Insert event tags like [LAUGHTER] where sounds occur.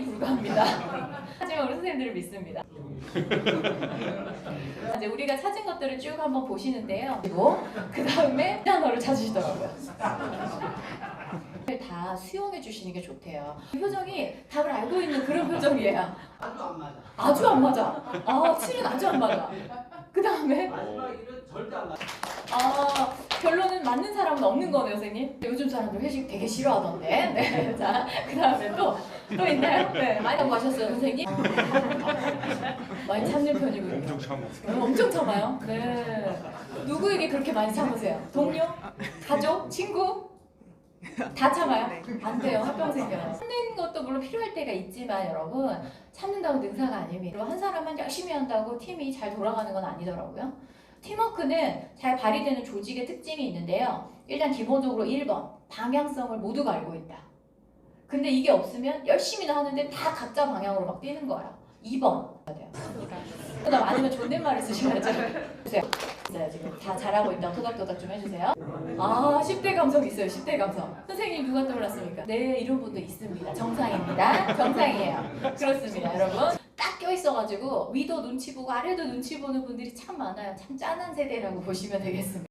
상인이 불가합니다. [LAUGHS] 하지만 우리 선생님들을 믿습니다. [LAUGHS] 이제 우리가 찾은 것들을 쭉 한번 보시는데요. 그리고 그 다음에 단어를 찾으시더라고요. [LAUGHS] 다 수용해 주시는 게 좋대요. 표정이 답을 알고 있는 그런 표정이에요. 아주 안 맞아. 아주 안 맞아. 아, 7은 아주 안 맞아. 그 다음에 마지막 일은 절대 안 맞아. 아, 맞는 사람은 없는 거네요, 선생님. 요즘 사람들 회식 되게 싫어하던데. [LAUGHS] 네. 자, 그 다음에 또, 또 있나요? 네. 많이 하고 가셨어요, 선생님? [LAUGHS] 많이 참는 편이군요. 엄청 참아. 어, 엄청 참아요. 네. 누구에게 그렇게 많이 참으세요? 동료? 가족? 친구? 다 참아요? 안 돼요. 합병생겨요. 참는 것도 물론 필요할 때가 있지만 여러분 참는다고 능사가 아닙니다. 한 사람만 열심히 한다고 팀이 잘 돌아가는 건 아니더라고요. 팀워크는 잘 발휘되는 조직의 특징이 있는데요. 일단 기본적으로 1번 방향성을 모두가 알고 있다. 근데 이게 없으면 열심히는 하는데 다 각자 방향으로 막 뛰는 거야. 2번 그다음 아니면 존댓말을 쓰셔야죠. 보세요. 지금 다 잘하고 있다 토닥토닥 좀 해주세요. 아 10대 감성 있어요 10대 감성. 선생님 누가 떠올랐습니까? 네 이런 분도 있습니다. 정상입니다. 정상이에요. 그렇습니다 여러분. 딱 껴있어가지고 위도 눈치 보고 아래도 눈치 보는 분들이 참 많아요. 참 짠한 세대라고 [LAUGHS] 보시면 되겠습니다.